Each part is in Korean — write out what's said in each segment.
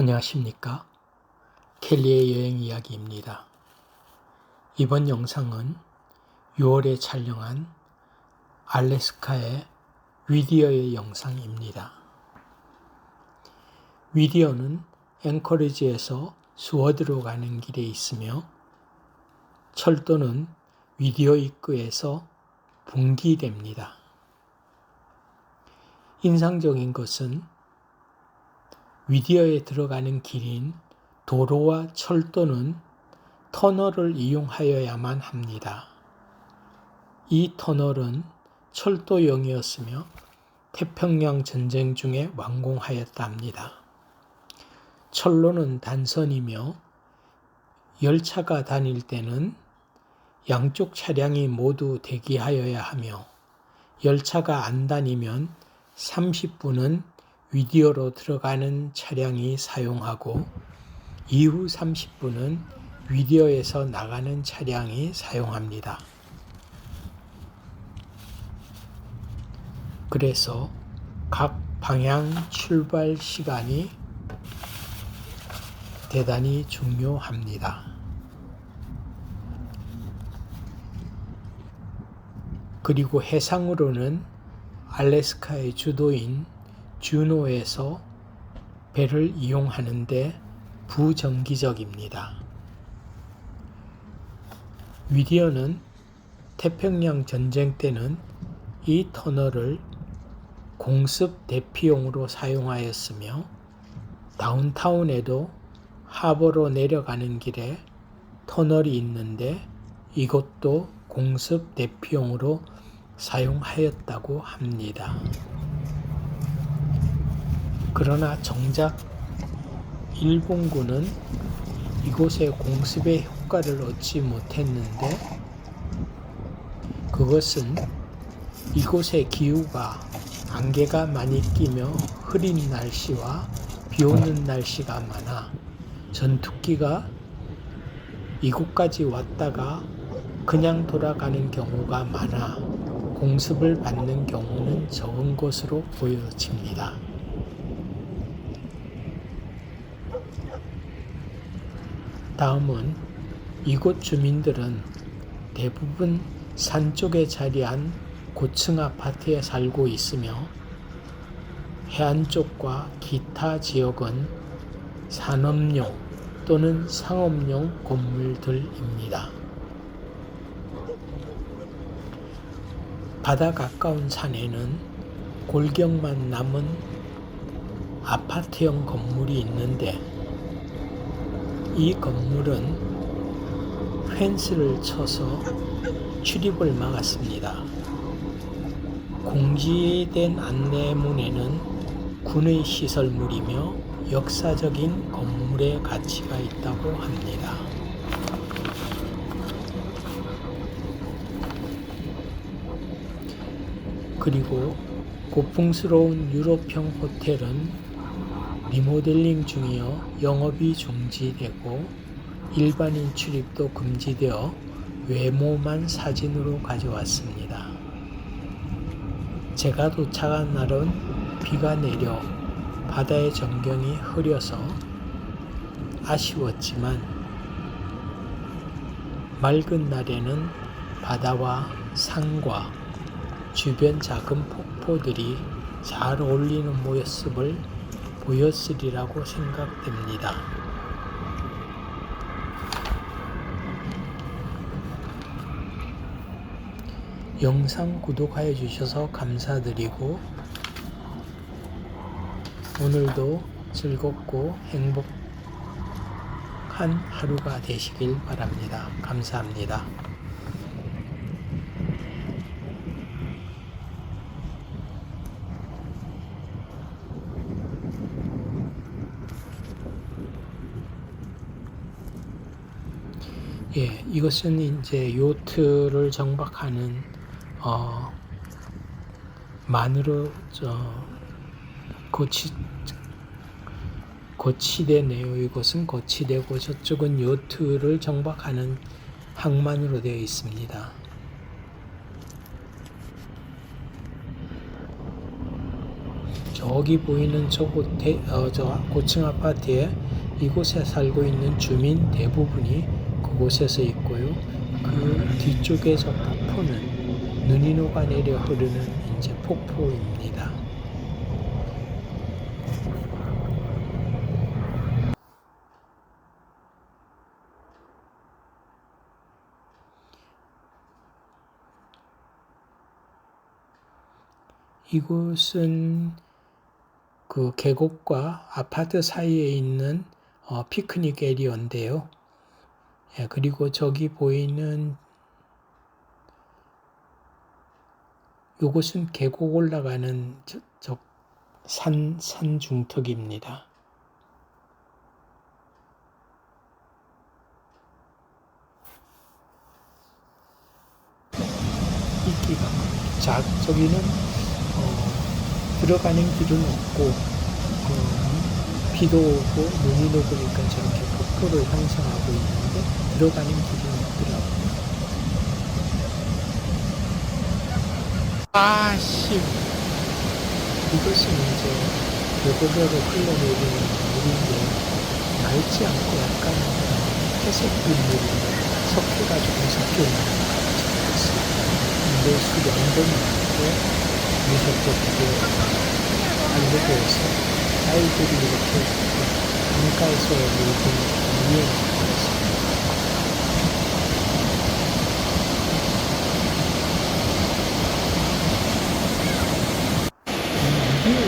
안녕하십니까. 켈리의 여행 이야기입니다. 이번 영상은 6월에 촬영한 알래스카의 위디어의 영상입니다. 위디어는 앵커리지에서 수워드로 가는 길에 있으며 철도는 위디어 입구에서 분기됩니다. 인상적인 것은 위디어에 들어가는 길인 도로와 철도는 터널을 이용하여야만 합니다. 이 터널은 철도용이었으며 태평양 전쟁 중에 완공하였다 합니다. 철로는 단선이며 열차가 다닐 때는 양쪽 차량이 모두 대기하여야 하며 열차가 안 다니면 30분은 위디어로 들어가는 차량이 사용하고 이후 30분은 위디어에서 나가는 차량이 사용합니다. 그래서 각 방향 출발 시간이 대단히 중요합니다. 그리고 해상으로는 알래스카의 주도인 주노에서 배를 이용하는데 부정기적입니다. 위디어는 태평양 전쟁 때는 이 터널을 공습 대피용으로 사용하였으며 다운타운에도 하버로 내려가는 길에 터널이 있는데 이것도 공습 대피용으로 사용하였다고 합니다. 그러나 정작 일본군은 이곳의 공습의 효과를 얻지 못했는데 그것은 이곳의 기후가 안개가 많이 끼며 흐린 날씨와 비 오는 날씨가 많아 전투기가 이곳까지 왔다가 그냥 돌아가는 경우가 많아 공습을 받는 경우는 적은 것으로 보여집니다. 다음은 이곳 주민들은 대부분 산 쪽에 자리한 고층 아파트에 살고 있으며 해안 쪽과 기타 지역은 산업용 또는 상업용 건물들입니다. 바다 가까운 산에는 골격만 남은 아파트형 건물이 있는데 이 건물은 펜스를 쳐서 출입을 막았습니다. 공지된 안내문에는 군의 시설물이며 역사적인 건물의 가치가 있다고 합니다. 그리고 고풍스러운 유럽형 호텔은 리모델링 중이어 영업이 중지되고 일반인 출입도 금지되어 외모만 사진으로 가져왔습니다. 제가 도착한 날은 비가 내려 바다의 전경이 흐려서 아쉬웠지만 맑은 날에는 바다와 산과 주변 작은 폭포들이 잘 어울리는 모습을 보였으리라고 생각됩니다. 영상 구독하여 주셔서 감사드리고 오늘도 즐겁고 행복한 하루가 되시길 바랍니다. 감사합니다. 예, 이것은 이제 요트를 정박하는 어, 만으로 저 고치 고치대네요. 이곳은 고치대고 저쪽은 요트를 정박하는 항만으로 되어 있습니다. 저 저기 보이는 저곳 대, 어, 저 고층 아파트에 이곳에 살고 있는 주민 대부분이 그 곳에서 있고요. 그 뒤쪽에 저 폭포는 눈이 녹아 내려 흐르는 이제 폭포입니다. 이곳은 그 계곡과 아파트 사이에 있는 어, 피크닉 에리어인데요. 예, 그리고 저기 보이는 이곳은 계곡 올라가는 저, 저 산, 산 중턱입니다. 이기가 자 저기는 어, 들어가는 길은 없고 어, 비도 오고 눈이 녹으니까 저렇게 폭포를 형성하고 있는데 들어가는 길은 없더라고요. 아씨 이것은 이제 계곡으로 흘러내리는 물인데 맑지 않고 약간 회색빛 물인데 석회가 조금 섞여 있는 것 같습니다. 근데 술이 완전히 없고 무섭게 알려져 있어 아이들이 이렇게 강가에서 놀고 위에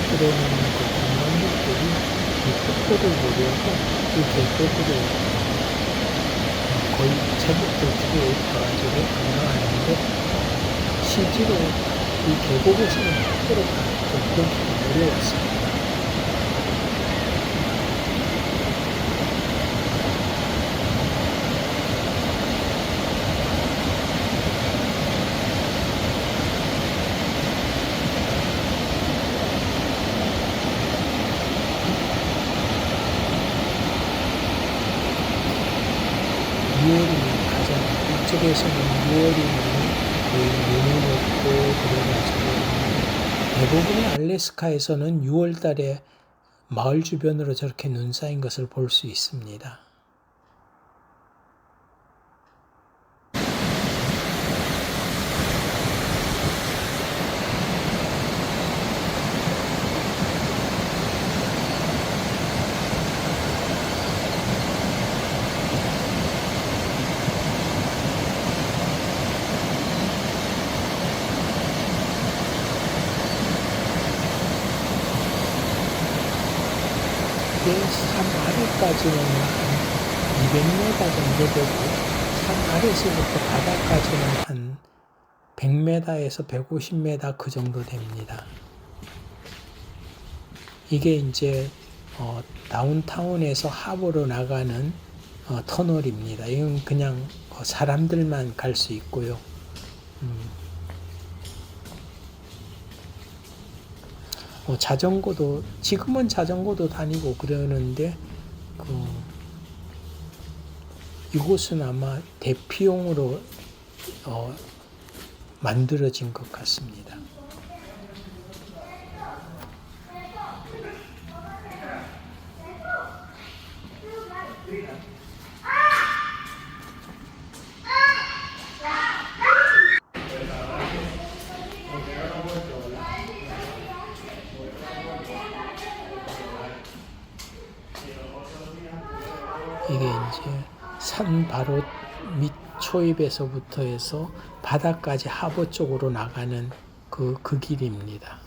들어오는 그 관광객들이 이 폭포를 보려고 이 계곡으로 거의 제목도 뒤에 가가지고 관광하는데 실제로 이 계곡에서는 폭포를 접근하기 어려웠습니다. 유월이면 가장 이쪽에서는 유월이면 거의 눈이 녹고 그래가지고 대부분의 알래스카에서는 6월 달에 마을 주변으로 저렇게 눈 쌓인 것을 볼 수 있습니다. 이게 산 아래까지는 한 200m 정도 되고 산 아래서부터 바닥까지는 한 100m에서 150m 그 정도 됩니다. 이게 이제 어, 다운타운에서 하버로 나가는 어, 터널입니다. 이건 그냥 어, 사람들만 갈 수 있고요. 음. 뭐 자전거도 지금은 자전거도 다니고 그러는데 그 이곳은 아마 대피용으로 어, 만들어진 것 같습니다. 바로 밑 초입에서부터 해서 바다까지 하버 쪽으로 나가는 그, 그 길입니다.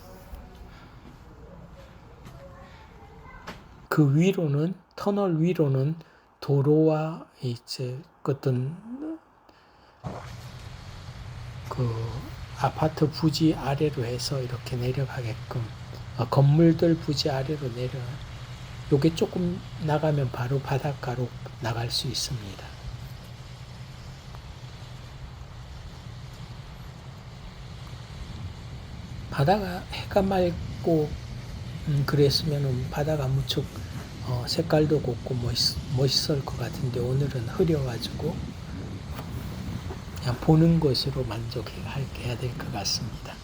그 위로는, 터널 위로는 도로와 이제 어떤 그 아파트 부지 아래로 해서 이렇게 내려가게끔 어, 건물들 부지 아래로 내려 요게 조금 나가면 바로 바닷가로 나갈 수 있습니다. 바다가 해가 맑고 음, 그랬으면 바다가 무척 어, 색깔도 곱고 멋있, 멋있을 것 같은데 오늘은 흐려가지고 그냥 보는 것으로 만족해야 될 것 같습니다.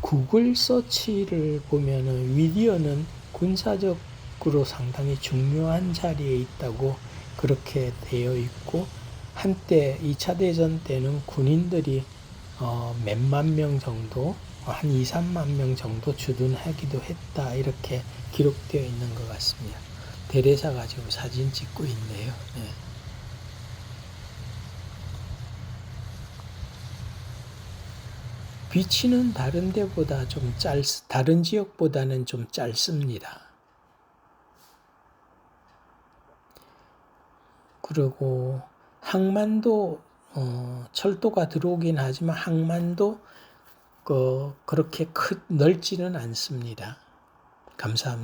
구글 서치를 보면은 위디어는 군사적 으로 상당히 중요한 자리에 있다고 그렇게 되어 있고 한때 2차 대전 때는 군인들이 어, 몇만 명 정도 한 2, 3만 명 정도 주둔하기도 했다 이렇게 기록되어 있는 것 같습니다. 대대사 가지고 사진 찍고 있네요. 네. 위치는 다른 데보다 좀 짧, 다른 지역보다는 좀 짧습니다. 그리고 항만도 어, 철도가 들어오긴 하지만 항만도 그, 그렇게 크, 넓지는 않습니다. 감사합니다.